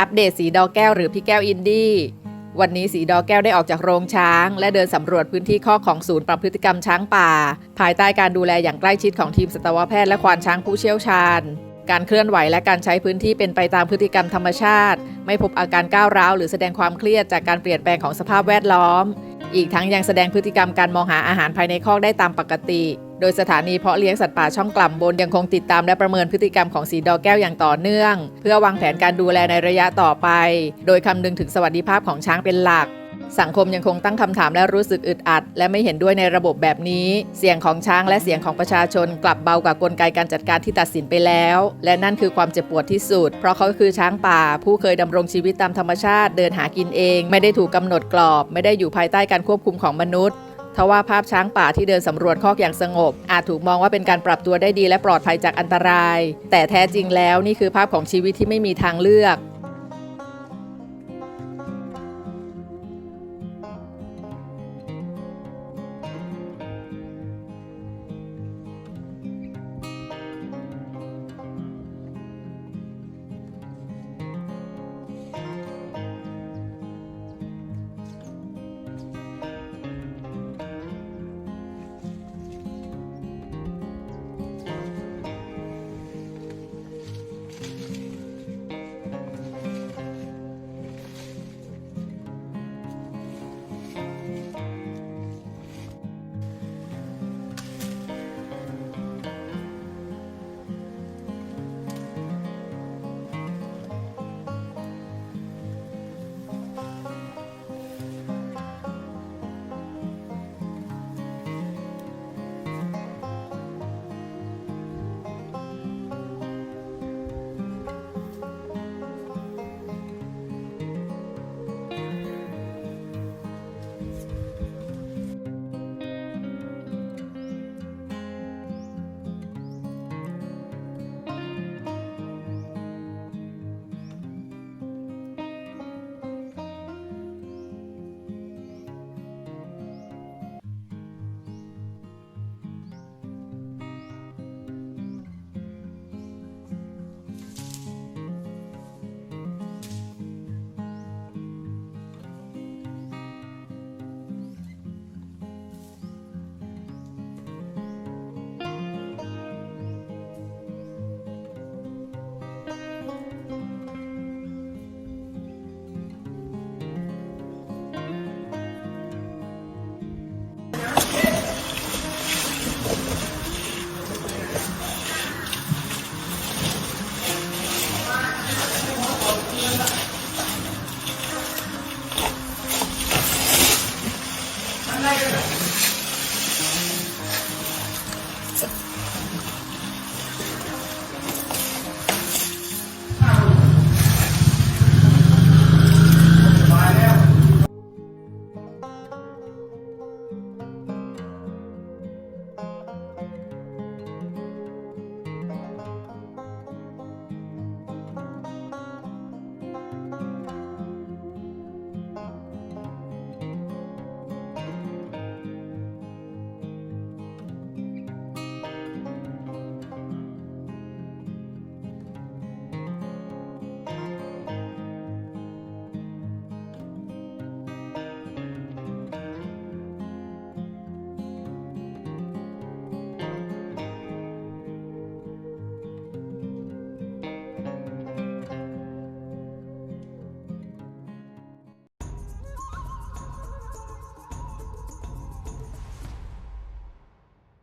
อัปเดตสีดอแก้วหรือพี่แก้วอินดี้วันนี้สีดอแก้วได้ออกจากโรงช้าง และเดินสำรวจพื้นที่ข้อกของศูนย์ปรับพฤติกรรมช้างป่า ภายใต้การดูแลอย่างใกล้ชิดของทีมสัตวแพทย์และควานช้างผู้เชี่ยวชาญ การเคลื่อนไหวและการใช้พื้นที่เป็นไปตามพฤติกรรมธรรมชาติ ไม่พบอาการก้าวร้าวหรือแสดงความเครียดจากการเปลี่ยนแปลงของสภาพแวดล้อม อีกทั้งยังแสดงพฤติกรรมการมองหาอาหารภายในคอกได้ตามปกติ โดยสถานีเพาะเลี้ยงสัตว์ป่าช่องกล่ำบนยังคงติดตามและประเมินพฤติกรรมของสีดอแก้วอย่างต่อเนื่อง เพื่อวางแผนการดูแลในระยะต่อไป โดยคำนึงถึงสวัสดิภาพของช้างเป็นหลักสังคมยังคงตั้งคำถามและรู้สึกอึดอัด และไม่เห็นด้วยในระบบแบบนี้ เสียงของช้างและเสียงของประชาชนกลับเบากว่ากลไกการจัดการที่ตัดสินไปแล้ว และนั่นคือความเจ็บปวดที่สุด เพราะเขาคือช้างป่า ผู้เคยดำรงชีวิตตามธรรมชาติ เดินหากินเอง ไม่ได้ถูกกำหนดกรอบ ไม่ได้อยู่ภายใต้การควบคุมของมนุษย์ ทว่าภาพช้างป่าที่เดินสำรวจคอกอย่างสงบ อาจถูกมองว่าเป็นการปรับตัวได้ดีและปลอดภัยจากอันตราย แต่แท้จริงแล้วนี่คือภาพของชีวิตที่ไม่มีทางเลือก